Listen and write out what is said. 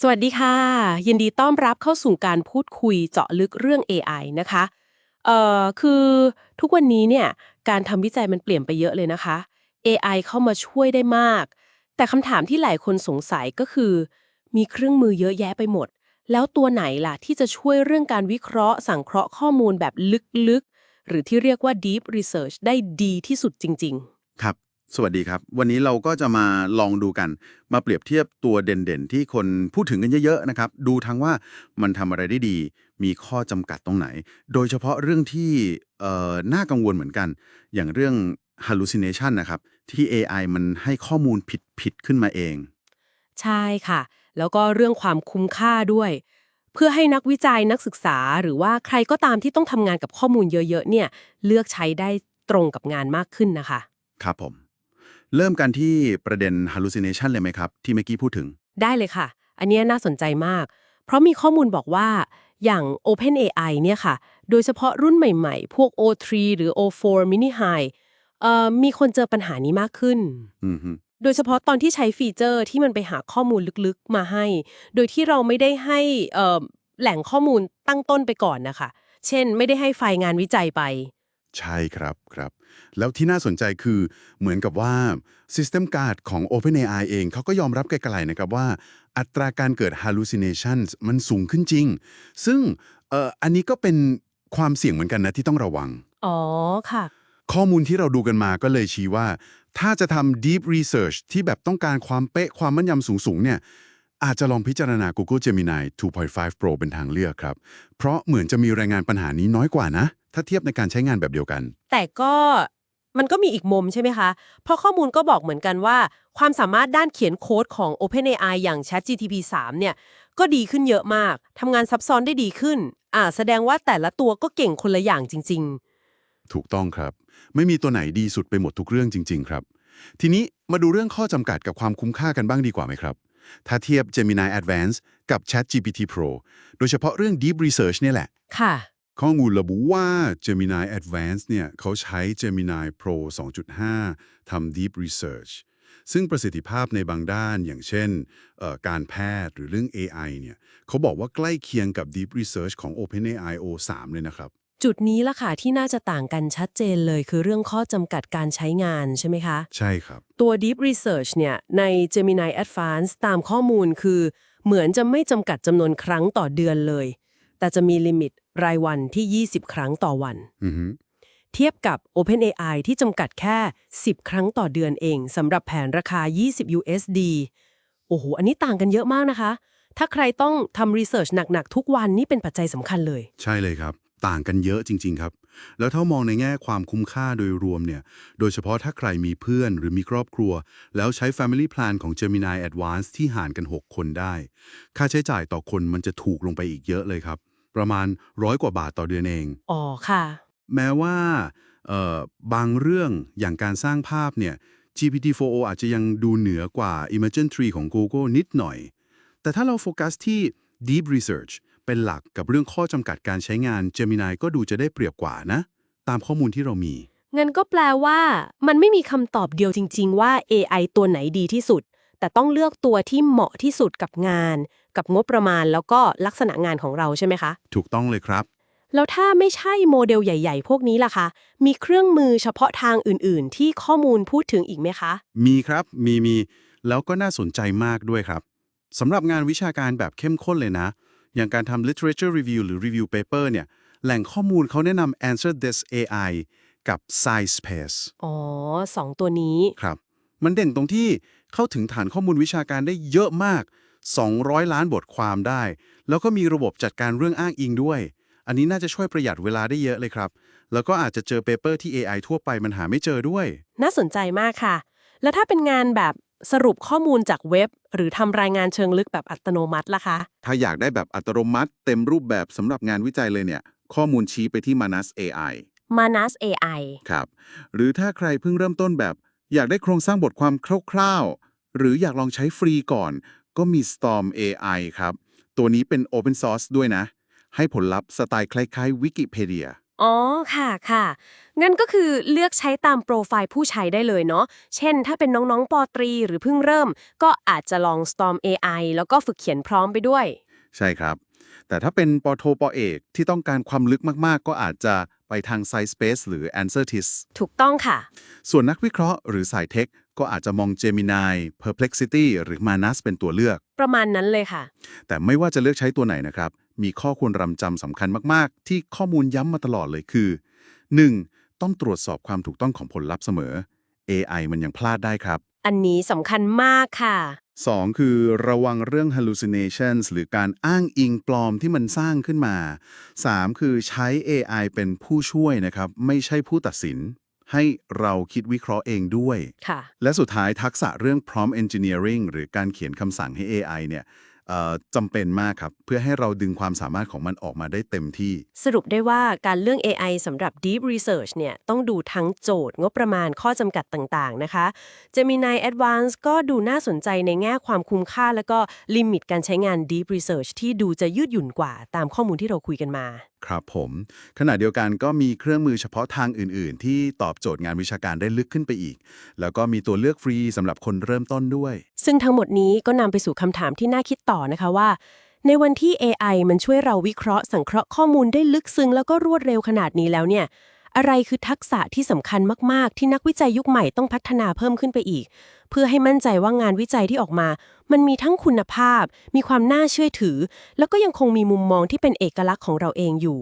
สวัสดีค่ะ ยินดีต้อนรับเข้าสู่การพูดคุยเจาะลึกเรื่อง AI นะคะเอ่อคือทุกวันนี้เนี่ยการทำวิจัยมันเปลี่ยนไปเยอะเลยนะคะ AI เข้ามาช่วยได้มาก แต่คำถามที่หลายคนสงสัยก็คือ มีเครื่องมือเยอะแยะไปหมด แล้วตัวไหนล่ะที่จะช่วยเรื่องการวิเคราะห์ สังเคราะห์ข้อมูลแบบลึกๆ หรือที่เรียกว่า deep research ได้ดีที่สุดจริง ๆ ครับ สวัสดีครับ วันนี้เราก็จะมาลองดูกัน มาเปรียบเทียบตัวเด่นๆ ที่คนพูดถึงกันเยอะๆนะครับ ดูทั้งว่ามันทำอะไรได้ดี มีข้อจำกัดตรงไหน โดยเฉพาะเรื่องที่เอ่อน่ากังวลเหมือนกัน อย่างเรื่อง hallucination นะครับ ที่ AI มันให้ข้อมูลผิดๆขึ้นมาเองๆใช่ค่ะ แล้วก็เรื่องความคุ้มค่าด้วย เพื่อให้นักวิจัยนักศึกษา หรือว่าใครก็ตามที่ต้องทำงานกับข้อมูลเยอะๆเนี่ยเลือกใช้ได้ตรงกับงานมากขึ้นนะคะ ครับผม เริ่มกันที่ประเด็น hallucination เลยไหมครับ ที่เมื่อกี้พูดถึง ได้เลยค่ะ อันเนี้ยน่าสนใจมาก เพราะมีข้อมูลบอกว่าอย่าง OpenAI เนี่ยค่ะ โดยเฉพาะรุ่นใหม่ๆ พวก O3 หรือ O4 Mini High เอ่อมีคนเจอปัญหานี้มากขึ้นอือฮึโดยเฉพาะตอนที่ใช้ฟีเจอร์ที่มันไปหาข้อมูลลึกๆมาให้ โดยที่เราไม่ได้ให้เอ่อแหล่งข้อมูลตั้งต้นไปก่อนนะคะ เช่น ไม่ได้ให้ไฟล์งานวิจัยไป ใช่ครับครับ แล้วที่น่าสนใจคือเหมือนกับว่า System Guard ของ OpenAI เองเขาก็ยอมรับไกลๆนะครับว่า อัตราการเกิด hallucinations มันสูงขึ้นจริง ซึ่งเอ่ออันนี้ก็เป็นความเสี่ยงเหมือนกันนะที่ต้องระวัง อ๋อค่ะ ข้อมูลที่เราดูกันมาก็เลยชี้ว่า ถ้าจะทำ deep research ที่แบบต้องการความเป๊ะความมั่นยำสูงๆเนี่ยอาจจะลองพิจารณา Google Gemini 2.5 Pro เป็นทางเลือกครับ เพราะเหมือนจะมีรายงานปัญหานี้น้อยกว่านะ ถ้าเทียบในการใช้งานแบบเดียวกัน แต่ก็มันก็มีอีกมุมใช่ไหมคะ เพราะข้อมูลก็บอกเหมือนกันว่า ความสามารถด้านเขียนโค้ดของ OpenAI อย่าง ChatGPT 3 เนี่ย ก็ดีขึ้นเยอะมาก ทำงานซับซ้อนได้ดีขึ้น อ่า แสดงว่าแต่ละตัวก็เก่งคนละอย่างจริงถูกต้องครับ ไม่มีตัวไหนดีสุดไปหมดทุกเรื่องจริง ๆ ครับ ทีนี้มาดูเรื่องข้อจำกัดกับความคุ้มค่ากันบ้างดีกว่าไหมครับ ถ้าเทียบ Gemini Advanced กับ ChatGPT Pro โดยเฉพาะเรื่อง Deep Research เนี่ยแหละๆค่ะ ข้อมูลระบุว่า Gemini Advanced เนี่ยเขาใช้ Gemini Pro 2.5 ทำ Deep Research ซึ่งประสิทธิภาพในบางด้านอย่างเช่นเอ่อการแพทย์หรือเรื่อง AI เนี่ยเขาบอกว่าใกล้เคียงกับ Deep Research ของ OpenAI O3 เลยนะครับ จุดนี้ล่ะค่ะที่น่าจะต่างกันชัดเจนเลยคือเรื่องข้อจำกัดการใช้งานใช่ไหมคะ ใช่ครับ ตัว Deep Research เนี่ยใน Gemini Advanced ตามข้อมูลคือ เหมือนจะไม่จำกัดจำนวนครั้งต่อเดือนเลย แต่จะมีลิมิต รายวันที่ 20 ครั้งต่อวันอือฮึเทียบกับ OpenAI ที่จำกัดแค่ 10 ครั้งต่อเดือนเองสำหรับแผนราคา 20 USD โอ้โห อันนี้ต่างกันเยอะมากนะคะ ถ้าใครต้องทำรีเสิร์ชหนัก ๆ ทุกวันนี่เป็นปัจจัยสำคัญเลย ใช่เลยครับ ต่างกันเยอะจริง ๆ ครับ แล้วถ้ามองในแง่ความคุ้มค่าโดยรวมเนี่ย โดยเฉพาะถ้าใครมีเพื่อนหรือมีครอบครัว แล้วใช้ Family Plan ของ Gemini Advanced ที่หารกัน 6 คนได้ ค่าใช้จ่ายต่อคนมันจะถูกลงไปอีกเยอะเลยครับ ประมาณร้อยกว่าบาทต่อเดือนเอง อ๋อค่ะ แม้ว่าเอ่อบางเรื่องอย่างการสร้างภาพเนี่ย GPT-4o อาจจะยังดูเหนือกว่า Imagen 3 ของ Google นิดหน่อย แต่ถ้าเราโฟกัสที่ Deep Research เป็นหลักกับเรื่องข้อจำกัดการใช้งาน Gemini ก็ดูจะได้เปรียบกว่านะ ตามข้อมูลที่เรามีงั้นก็แปลว่า มันไม่มีคำตอบเดียวจริง ๆ ว่า AI ตัวไหนดีที่สุด แต่ต้องเลือกตัวที่เหมาะที่สุดกับงาน กับงบประมาณแล้วก็ลักษณะงานของเราใช่ไหมคะ ถูกต้องเลยครับ แล้วถ้าไม่ใช่โมเดลใหญ่ ๆ พวกนี้ล่ะคะ มีเครื่องมือเฉพาะทางอื่น ๆ ที่ข้อมูลพูดถึงอีกไหมคะ มีครับ มีมีแล้วก็น่าสนใจมากด้วยครับสำหรับงานวิชาการแบบเข้มข้นเลยนะ อย่างการทำ literature review หรือ review paper เนี่ยแหล่งข้อมูลเขาแนะนำ answer this AI กับ SciSpace อ๋อสองตัวนี้ ครับ มันเด่นตรงที่ เข้าถึงฐานข้อมูลวิชาการได้เยอะมาก 200 ล้านบทความได้ แล้วก็มีระบบจัดการเรื่องอ้างอิงด้วย อันนี้น่าจะช่วยประหยัดเวลาได้เยอะเลยครับ แล้วก็อาจจะเจอเปเปอร์ที่ AI ทั่วไปมันหาไม่เจอด้วย น่าสนใจมากค่ะ แล้วถ้าเป็นงานแบบสรุปข้อมูลจากเว็บ หรือทำรายงานเชิงลึกแบบอัตโนมัติล่ะคะ ถ้าอยากได้แบบอัตโนมัติ เต็มรูปแบบสำหรับงานวิจัยเลยเนี่ย ข้อมูลชี้ไปที่ Manas AI Manas AI ครับ หรือถ้าใครเพิ่งเริ่มต้นแบบ อยากได้โครงสร้างบทความคร่าวๆ หรืออยากลองใช้ฟรีก่อน ก็มี Storm AI ครับ ตัวนี้เป็น Open Source ด้วยนะ ให้ผลลัพธ์สไตล์คล้ายๆ Wikipedia อ๋อ ค่ะค่ะ งั้นก็คือเลือกใช้ตามโปรไฟล์ผู้ใช้ได้เลยเนาะ เช่น ถ้าเป็นน้องๆ ปอตรี หรือเพิ่งเริ่ม ก็อาจจะลอง Storm AI แล้วก็ฝึกเขียนพร้อมไปด้วย ใช่ครับ แต่ถ้าเป็นปอโทปอเอกที่ต้องการความลึกมากๆ ก็อาจจะไปทาง SciSpace หรือ AnswerTis ถูกต้องค่ะ ส่วนนักวิเคราะห์หรือสายเทค ก็อาจจะมอง Gemini Perplexity หรือ Manas เป็นตัวเลือก ประมาณนั้นเลยค่ะ แต่ไม่ว่าจะเลือกใช้ตัวไหนนะครับ มีข้อควรรำจำสำคัญมากๆ ที่ข้อมูลย้ำมาตลอดเลยคือ 1. ต้องตรวจสอบความถูกต้องของผลลัพธ์เสมอ AI มันยังพลาดได้ครับ อันนี้สำคัญมากค่ะ 2. คือระวังเรื่อง hallucinations หรือการอ้างอิงปลอมที่มันสร้างขึ้นมา 3. คือใช้ AI เป็นผู้ช่วยนะครับ ไม่ใช่ผู้ตัดสิน ให้เราคิดวิเคราะห์เองด้วย ค่ะ และสุดท้ายทักษะเรื่อง prompt engineering หรือการเขียนคำสั่งให้ AI เนี่ยเอ่อ จำเป็นมากครับ เพื่อให้เราดึงความสามารถของมันออกมาได้เต็มที่ สรุปได้ว่าการเลื่อง AI สำหรับ Deep Research เนี่ยต้องดูทั้งโจทย์งบประมาณข้อจำกัดต่างๆนะคะ Gemini Advanced ก็ดูน่าสนใจในแง่ความคุ้มค่า แล้วก็ลิมิตการใช้งาน Deep Research ที่ดูจะยืดหยุ่นกว่าตามข้อมูลที่เราคุยกันมา ครับผม ขณะเดียวกันก็มีเครื่องมือเฉพาะทางอื่น ๆ ที่ตอบโจทย์งานวิชาการได้ลึกขึ้นไปอีก แล้วก็มีตัวเลือกฟรีสำหรับคนเริ่มต้นด้วย ซึ่งทั้งหมดนี้ก็นำไปสู่คำถามที่น่าคิดต่อนะคะว่า ในวันที่ AI มันช่วยเราวิเคราะห์สังเคราะห์ข้อมูลได้ลึกซึ้งแล้วก็รวดเร็วขนาดนี้แล้วเนี่ย อะไรคือทักษะที่สำคัญมากๆ ที่นักวิจัยยุคใหม่ต้องพัฒนาเพิ่มขึ้นไปอีก เพื่อให้มั่นใจว่างานวิจัยที่ออกมา มันมีทั้งคุณภาพ มีความน่าเชื่อถือ แล้วก็ยังคงมีมุมมองที่เป็นเอกลักษณ์ของเราเองอยู่